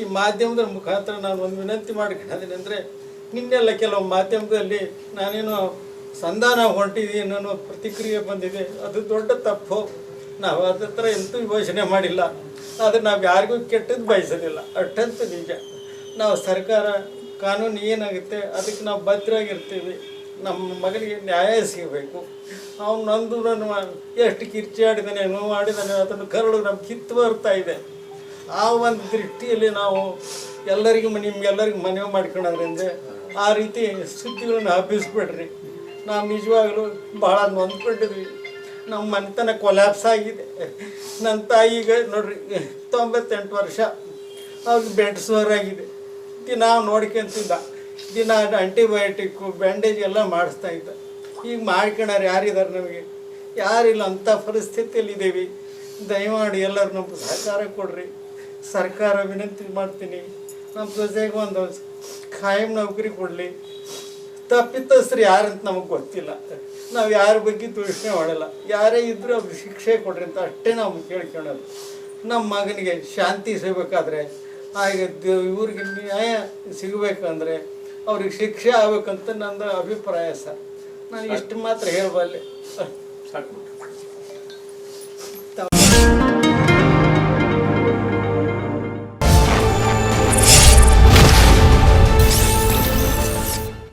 ಈ ಮಾಧ್ಯಮದ ಮುಖಾಂತರ ನಾನು ಒಂದು ವಿನಂತಿ ಅಂದರೆ, ನಿನ್ನೆಲ್ಲ ಕೆಲವು ಮಾಧ್ಯಮದಲ್ಲಿ ನಾನೇನು ಸಂಧಾನ ಹೊಂಟಿದ್ದೀನಿ ಅನ್ನೋ ಪ್ರತಿಕ್ರಿಯೆ ಬಂದಿದೆ. ಅದು ದೊಡ್ಡ ತಪ್ಪು. ನಾವು ಅದ್ರ ಥರ ಎಂತೂ ಯೋಚನೆ ಮಾಡಿಲ್ಲ. ಆದರೆ ನಾವು ಯಾರಿಗೂ ಕೆಟ್ಟದ್ದು ಬಯಸೋದಿಲ್ಲ. ಅಟ್ಟಂತ ನಿಜ. ನಾವು ಸರ್ಕಾರ ಕಾನೂನು ಏನಾಗುತ್ತೆ, ಅದಕ್ಕೆ ನಾವು ಭದ್ರಾಗಿರ್ತೀವಿ ನಮ್ಮ ಮಗನಿಗೆ ನ್ಯಾಯ ಸಿಗಬೇಕು. ಅವನು ನಂದು ನನ್ನ ಎಷ್ಟು ಕಿರ್ಚಾಡಿದಾನೆ, ನೋವು ಮಾಡಿದಾನೆ, ಅದನ್ನು ಕರಳು, ನಮ್ಗೆ ಕಿತ್ತು ಬರ್ತಾ ಇದೆ. ಆ ಒಂದು ದೃಷ್ಟಿಯಲ್ಲಿ ನಾವು ಎಲ್ಲರಿಗೂ ನಿಮ್ಗೆಲ್ಲರಿಗೂ ಮನವಿ ಮಾಡ್ಕೊಳೋದ್ರಿಂದ ಆ ರೀತಿ ಸುದ್ದಿಗಳನ್ನ ಹಬ್ಬಿಸ್ಬಿಡ್ರಿ. ನಾವು ನಿಜವಾಗ್ಲೂ ಭಾಳ ನೊಂದ್ಕೊಂಡಿದ್ವಿ. ನಮ್ಮ ಮನೆತನ ಕೊಲ್ಯಾಪ್ಸ್ ಆಗಿದೆ. ನನ್ನ ತಾಯಿಗೆ ನೋಡ್ರಿ, ತೊಂಬತ್ತೆಂಟು ವರ್ಷ. ಅವ್ರಿಗೆ ಬೆಡ್ ಸೋರ್ ಆಗಿದೆ. ದಿನ ನೋಡ್ಕೊಂತಿದ್ದ. ದಿನ ಆಂಟಿಬಯೋಟಿಕ್ಕು ಬ್ಯಾಂಡೇಜ್ ಎಲ್ಲ ಮಾಡಿಸ್ತಾ ಇದ್ದ. ಈಗ ಮಾಡ್ಕೊಳೋರು ಯಾರಿದ್ದಾರೆ ನಮಗೆ? ಯಾರಿಲ್ಲ, ಅಂಥ ಪರಿಸ್ಥಿತಿಯಲ್ಲಿ ಇದ್ದೀವಿ ದಯಮಾಡಿ ಎಲ್ಲರೂ ನಮ್ಗೆ ಸಹಕಾರ ಕೊಡ್ರಿ. ಸರ್ಕಾರ ವಿನಂತಿ ಮಾಡ್ತೀನಿ. ನಮ್ಮ ಸೊಸೆಗೆ ಒಂದು ಖಾಯಂ ನೌಕರಿ ಕೊಡಲಿ. ಯಾರು ಯಾರಂತ ನಮಗೆ ಗೊತ್ತಿಲ್ಲ. ನಾವು ಯಾರ ಬಗ್ಗೆ ದೂಷಣೆ ಮಾಡಲ್ಲ. ಯಾರೇ ಇದ್ದರೂ ಅವ್ರಿಗೆ ಶಿಕ್ಷೆ ಕೊಡ್ರಿ ಅಂತ ಅಷ್ಟೇ ನಾವು ಕೇಳ್ಕೊಳ್ಳೋದು ನಮ್ಮ ಮಗನಿಗೆ ಶಾಂತಿ ಸಿಗಬೇಕಾದ್ರೆ, ಹಾಗೆ ಇವ್ರಿಗೆ ನ್ಯಾಯ ಸಿಗಬೇಕಂದ್ರೆ ಅವ್ರಿಗೆ ಶಿಕ್ಷೆ ಆಗ್ಬೇಕಂತ ನಂದು ಅಭಿಪ್ರಾಯ ಸರ್. ನಾನು ಇಷ್ಟು ಮಾತ್ರ ಹೇಳಬಲ್ಲೆ. ಸಾಕು